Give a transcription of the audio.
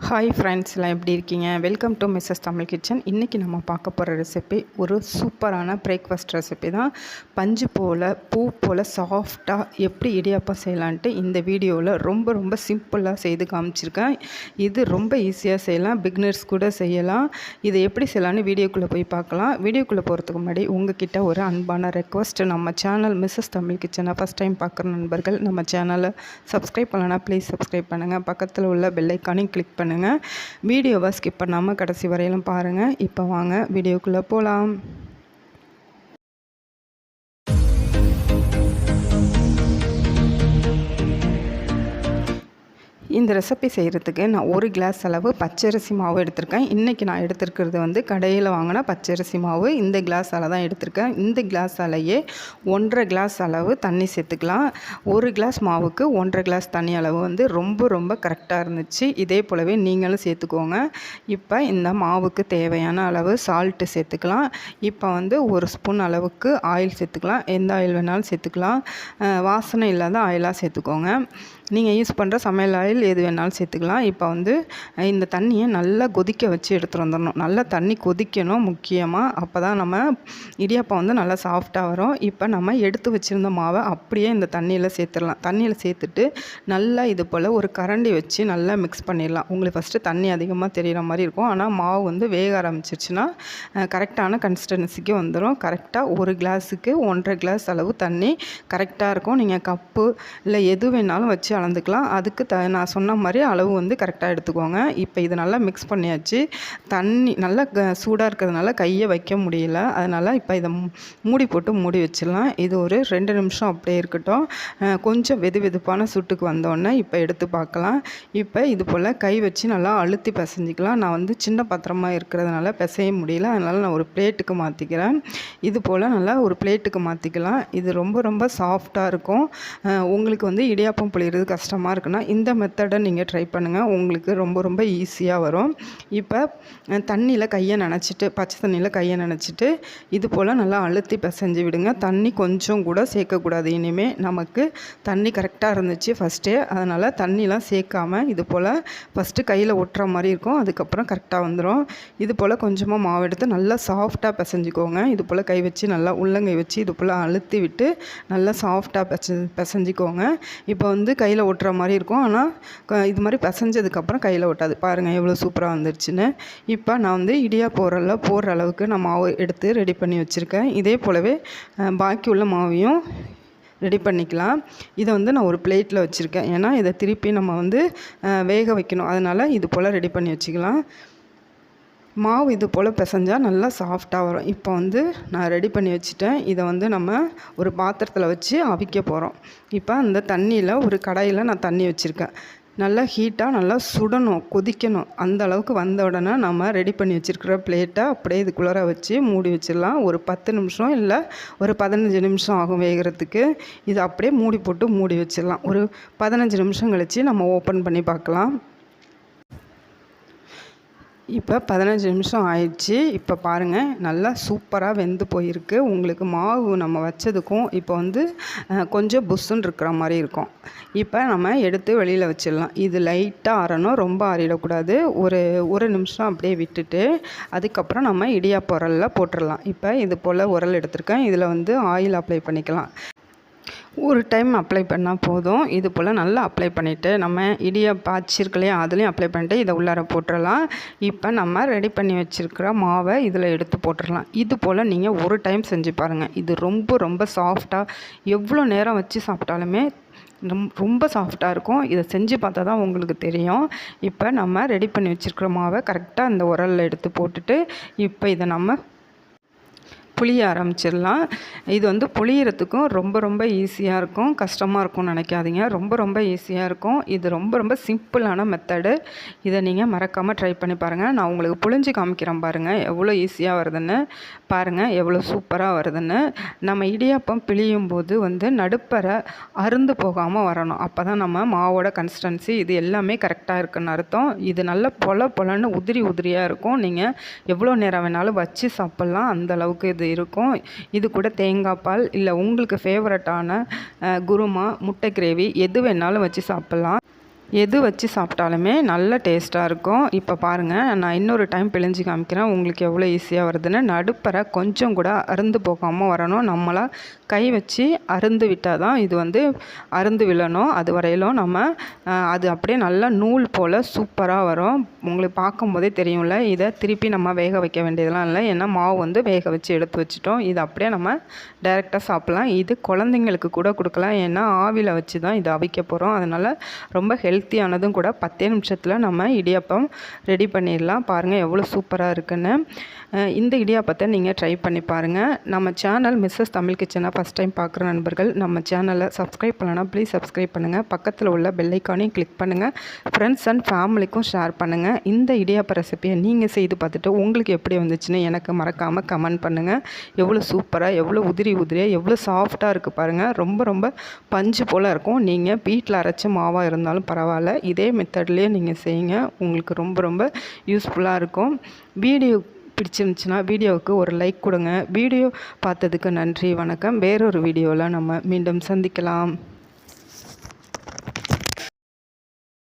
Hi ஃப்ரெண்ட்ஸ்லாம் எப்படி இருக்கீங்க? Welcome to Mrs Tamil kitchen இன்றைக்கி நம்ம பார்க்க போகிற ரெசிபி ஒரு சூப்பரான பிரேக்ஃபாஸ்ட் ரெசிபி தான். பஞ்சு போல் பூ போல் சாஃப்டாக எப்படி இடியாப்பம் செய்யலான்ட்டு இந்த வீடியோவில் ரொம்ப ரொம்ப சிம்பிளாக செய்து காமிச்சிருக்கேன். இது ரொம்ப ஈஸியாக செய்யலாம். பிக்னர்ஸ் கூட செய்யலாம். இதை எப்படி செய்யலான்னு வீடியோக்குள்ளே போய் பார்க்கலாம். வீடியோக்குள்ளே போகிறதுக்கு முன்னாடி உங்ககிட்ட ஒரு அன்பான ரெக்வஸ்ட் நம்ம சேனல் மிஸ்ஸஸ் தமிழ் கிச்சனை ஃபஸ்ட் டைம் பார்க்குற நண்பர்கள் நம்ம சேனலை சப்ஸ்கிரைப் பண்ணலன்னா ப்ளீஸ் சப்ஸ்கிரைப் பண்ணுங்கள் பக்கத்தில் உள்ள பெல்லைக்கானையும் கிளிக் பண்ணுங்கள் வீடியோவை ஸ்கிப் பண்ணாமல் கடைசி வரையிலும் பாருங்கள் இப்போ வாங்க வீடியோக்குள்ளே போகலாம் இந்த ரெசிபி செய்கிறதுக்கு நான் ஒரு கிளாஸ் அளவு பச்சரிசி மாவு எடுத்திருக்கேன். இன்றைக்கி நான் எடுத்திருக்கிறது வந்து கடையில் வாங்கின பச்சரிசி மாவு. இந்த கிளாஸ் அளவு தான் எடுத்திருக்கேன். இந்த கிளாஸ் அலையே ஒன்றரை கிளாஸ் அளவு தண்ணி சேர்த்துக்கலாம். ஒரு கிளாஸ் மாவுக்கு ஒன்றரை கிளாஸ் தண்ணி அளவு வந்து ரொம்ப ரொம்ப கரெக்டாக இருந்துச்சு. இதே போலவே நீங்களும் சேர்த்துக்கோங்க. இப்போ இந்த மாவுக்கு தேவையான அளவு சால்ட்டு சேர்த்துக்கலாம். இப்போ வந்து ஒரு ஸ்பூன் அளவுக்கு ஆயில் சேர்த்துக்கலாம். எந்த ஆயில் வேணாலும் சேர்த்துக்கலாம். வாசனை இல்லாத ஆயிலாக சேர்த்துக்கோங்க. நீங்கள் யூஸ் பண்ணுற சமையல் ஆயில் எது வேணாலும் சேர்த்துக்கலாம். இப்போ வந்து இந்த தண்ணியை நல்லா கொதிக்க வச்சு எடுத்துகிட்டு வந்துடணும். நல்லா தண்ணி கொதிக்கணும் முக்கியமாக அப்போ தான் நம்ம இடியாப்பம் வந்து நல்லா சாஃப்டாக வரும். இப்போ நம்ம எடுத்து வச்சுருந்த மாவை அப்படியே இந்த தண்ணியில் சேர்த்துடலாம். தண்ணியில் சேர்த்துட்டு நல்லா இது போல் ஒரு கரண்டி வச்சு நல்லா மிக்ஸ் பண்ணிடலாம். உங்களுக்கு ஃபஸ்ட்டு தண்ணி அதிகமாக தெரிகிற மாதிரி இருக்கும். ஆனால் மாவு வந்து வேக ஆரம்பிச்சிருச்சுன்னா கரெக்டான கன்சிஸ்டன்சிக்கு வந்துடும் கரெக்டாக ஒரு கிளாஸுக்கு ஒன்றரை கிளாஸ் அளவு தண்ணி கரெக்டாக இருக்கும். நீங்கள் கப்பு இல்லை எது வேணாலும் வச்சு அளந்துக்கலாம். அதுக்கு த நான் சொன்ன மாதிரி அளவு வந்து கரெக்டாக எடுத்துக்கோங்க. இப்போ இது நல்லா மிக்ஸ் பண்ணியாச்சு. தண்ணி நல்லா க சூடாக இருக்கிறதுனால கையை வைக்க முடியல. அதனால் இப்போ இதை மூடி போட்டு மூடி வச்சிடலாம். இது ஒரு ரெண்டு நிமிஷம் அப்படியே இருக்கட்டும். கொஞ்சம் வெது வெதுப்பான சுட்டுக்கு வந்தோடனே இப்போ எடுத்து பார்க்கலாம் இப்போ இது போல் கை வச்சு நல்லா அழுத்தி பிசைஞ்சிக்கலாம். நான் வந்து சின்ன பாத்திரமாக இருக்கிறதுனால பிசைய முடியல. அதனால் நான் ஒரு பிளேட்டுக்கு மாற்றிக்கிறேன் இது போல் நல்லா ஒரு பிளேட்டுக்கு மாற்றிக்கலாம் இது ரொம்ப ரொம்ப சாஃப்டாக இருக்கும். உங்களுக்கு வந்து இடியாப்பம் புளிகிறது கஷ்டமாக இருக்குன்னா இந்த மெத்தட் நீங்கள் ட்ரை பண்ணுங்கள். உங்களுக்கு ரொம்ப ரொம்ப ஈஸியாக வரும். இப்போ தண்ணியில் கையை நினச்சிட்டு பச்சை தண்ணியில் கையை நினச்சிட்டு இது போல் நல்லா அழுத்தி பிசைஞ்சு விடுங்க. தண்ணி கொஞ்சம் கூட சேர்க்கக்கூடாது. இனிமேல் நமக்கு தண்ணி கரெக்டாக இருந்துச்சு ஃபஸ்ட்டே அதனால் தண்ணிலாம் சேர்க்காமல் இது போல் ஃபஸ்ட்டு கையில் ஒட்டுற மாதிரி இருக்கும். அதுக்கப்புறம் கரெக்டாக வந்துடும். இது போல் கொஞ்சமாக மாவு எடுத்து நல்லா சாஃப்டாக பிசைஞ்சிக்கோங்க. இது போல் கை வச்சு நல்லா உள்ளங்கை வச்சு இது போல் அழுத்தி விட்டு நல்லா சாஃப்டாக பிசை பிசைஞ்சிக்கோங்க. இப்போ வந்து கையில் ஒட்டுற மாதிரி இருக்கும். ஆனால் இது மாதிரி பசைஞ்சதுக்கப்புறம் கையில் ஒட்டாது. பாருங்கள் எவ்வளோ சூப்பராக வந்துருச்சுன்னு. இப்போ நான் வந்து இடியா போடுறல போடுற அளவுக்கு நான் மாவு எடுத்து ரெடி பண்ணி வச்சுருக்கேன். இதே போலவே பாக்கி உள்ள மாவையும் ரெடி பண்ணிக்கலாம். இதை வந்து நான் ஒரு பிளேட்டில் வச்சுருக்கேன். ஏன்னா இதை திருப்பி நம்ம வந்து வேக வைக்கணும். அதனால் இது போல் ரெடி பண்ணி வச்சுக்கலாம். மாவு இது போல் பிசைஞ்சால் நல்லா சாஃப்டாக வரும். இப்போ வந்து நான் ரெடி பண்ணி வச்சுட்டேன். இதை வந்து நம்ம ஒரு பாத்திரத்தில் வச்சு அவிக்க போகிறோம் இப்போ அந்த தண்ணியில் ஒரு கடாயில் நான் தண்ணி வச்சுருக்கேன். நல்லா ஹீட்டாக நல்லா சுடணும் கொதிக்கணும். அந்த அளவுக்கு வந்த உடனே நம்ம ரெடி பண்ணி வச்சுருக்கிற பிளேட்டை அப்படியே இதுக்குள்ளார வச்சு மூடி வச்சிடலாம். ஒரு பத்து நிமிஷம் இல்லை ஒரு பதினஞ்சு நிமிஷம் ஆகும் வேகிறதுக்கு. இது அப்படியே மூடி போட்டு மூடி வச்சிடலாம். ஒரு பதினஞ்சு நிமிஷம் கழித்து நம்ம ஓப்பன் பண்ணி பார்க்கலாம். இப்போ பதினஞ்சு நிமிஷம் ஆயிடுச்சு. இப்போ பாருங்கள் நல்லா சூப்பராக வெந்து போயிருக்கு. உங்களுக்கு மாவு நம்ம வச்சதுக்கும் இப்போ வந்து கொஞ்சம் புஷ்ஷுன்னு இருக்கிற மாதிரி இருக்கும். இப்போ நம்ம எடுத்து வெளியில் வச்சிடலாம். இது லைட்டாக ஆறணும் ரொம்ப ஆறிடக்கூடாது ஒரு ஒரு நிமிஷம் அப்படியே விட்டுட்டு அதுக்கப்புறம் நம்ம இடியாப்ப உரலில் போட்டுடலாம். இப்போ இது போல் உரல் எடுத்திருக்கேன். இதில் வந்து ஆயில் அப்ளை பண்ணிக்கலாம். ஒரு டைம் அப்ளை பண்ணால் போதும். இது போல் நல்லா அப்ளை பண்ணிவிட்டு நம்ம இடியை பாய்ச்சிருக்கலையே அதுலேயும் அப்ளை பண்ணிட்டு இதை உள்ளார போட்டுடலாம் இப்போ நம்ம ரெடி பண்ணி வச்சுருக்கிற மாவை இதில் எடுத்து போட்டுடலாம் இது போல் நீங்கள் ஒரு டைம் செஞ்சு பாருங்கள் இது ரொம்ப ரொம்ப சாஃப்டாக எவ்வளோ நேரம் வச்சு சாப்பிட்டாலுமே ரொம்ப சாஃப்டாக இருக்கும். இதை செஞ்சு பார்த்தா தான் உங்களுக்கு தெரியும். இப்போ நம்ம ரெடி பண்ணி வச்சுருக்கிற மாவை கரெக்டாக அந்த உரலில் எடுத்து போட்டுட்டு இப்போ இதை நம்ம புளிய ஆரம்பிச்சிடலாம். இது வந்து புளியறதுக்கும் ரொம்ப ரொம்ப ஈஸியாக இருக்கும். கஷ்டமாக இருக்கும்னு நினைக்காதீங்க. ரொம்ப ரொம்ப ஈஸியாக இருக்கும். இது ரொம்ப ரொம்ப சிம்பிளான மெத்தடு இதை நீங்கள் மறக்காமல் ட்ரை பண்ணி பாருங்கள் நான் உங்களுக்கு புளிஞ்சு காமிக்கிறேன் பாருங்கள் எவ்வளோ ஈஸியாக வருதுன்னு. பாருங்கள் எவ்வளோ சூப்பராக வருதுன்னு. நம்ம இடியாப்பம் பிழியும் போது வந்து நடுப்பரை அருந்து போகாமல் வரணும். அப்போ தான் நம்ம மாவோட கன்சிஸ்டன்சி இது எல்லாமே கரெக்டாக இருக்குன்னு அர்த்தம். இது நல்ல பொல பொலன்னு உதிரி உதிரியாக இருக்கும். நீங்கள் எவ்வளோ நேரம் வேணாலும் வச்சு சாப்பிட்லாம். அந்த அளவுக்கு இது இருக்கும். இது கூட தேங்காய் பால் இல்லை உங்களுக்கு ஃபேவரட்டான குருமா முட்டை கிரேவி எது வேணாலும் வச்சு சாப்பிட்லாம். எது வச்சு சாப்பிட்டாலுமே நல்ல டேஸ்ட்டாக இருக்கும். இப்போ பாருங்கள் நான் இன்னொரு டைம் பிழிஞ்சு காமிக்கிறேன். உங்களுக்கு எவ்வளோ ஈஸியாக வருதுன்னு. நடுப்பரை கொஞ்சம் கூட அருந்து போகாமல் வரணும். நம்மளாக கை வச்சு அருந்து விட்டால் தான் இது வந்து அருந்து விழணும். அது வரையிலும் நம்ம அது அப்படியே நல்லா நூல் போல் சூப்பராக வரும். உங்களுக்கு பார்க்கும்போதே தெரியும்ல இதை திருப்பி நம்ம வேக வைக்க வேண்டியதெல்லாம் இல்லை. ஏன்னா மாவு வந்து வேக வச்சு எடுத்து வச்சுட்டோம். இது அப்படியே நம்ம டைரெக்டாக சாப்பிட்லாம். இது குழந்தைங்களுக்கு கூட கொடுக்கலாம். ஏன்னா ஆவியில் வச்சு தான் இது அவிக்க போகிறோம் அதனால் ரொம்ப ஹெல்த் ஹெல்த்தியானதும் கூட பத்தே நிமிஷத்தில் நம்ம இடியாப்பம் ரெடி பண்ணிடலாம். பாருங்கள் எவ்வளோ சூப்பராக இருக்குன்னு. இந்த இடியாப்பத்தை நீங்கள் ட்ரை பண்ணி பாருங்கள் நம்ம சேனல் மிஸ்ஸஸ் தமிழ் கிச்சனை ஃபஸ்ட் டைம் பார்க்குற நண்பர்கள் நம்ம சேனலை சப்ஸ்கிரைப் பண்ணலன்னா ப்ளீஸ் சப்ஸ்கிரைப் பண்ணுங்கள் பக்கத்தில் உள்ள பெல்லைக்கானையும் கிளிக் பண்ணுங்கள் ஃப்ரெண்ட்ஸ் அண்ட் ஃபேமிலிக்கும் ஷேர் பண்ணுங்கள் இந்த இடியாப்ப ரெசிபியை நீங்கள் செய்து பார்த்துட்டு உங்களுக்கு எப்படி வந்துச்சுன்னு எனக்கு மறக்காமல் கமெண்ட் பண்ணுங்கள் எவ்வளோ சூப்பராக எவ்வளோ உதிரி உதிரியாக எவ்வளோ சாஃப்டாக இருக்குது பாருங்கள் ரொம்ப ரொம்ப பஞ்சு போல் இருக்கும். நீங்கள் வீட்டில் அரைச்ச மாவாக இருந்தாலும் பரவாயில்ல. பரவாயில்ல. இதே மெத்தட்லேயே நீங்கள் செய்யுங்க. உங்களுக்கு ரொம்ப ரொம்ப யூஸ்ஃபுல்லாக இருக்கும். வீடியோ பிடிச்சிருந்துச்சுன்னா வீடியோவுக்கு ஒரு லைக் கொடுங்க. வீடியோ பார்த்ததுக்கு நன்றி வணக்கம். வேறொரு வீடியோவில் நம்ம மீண்டும் சந்திக்கலாம்.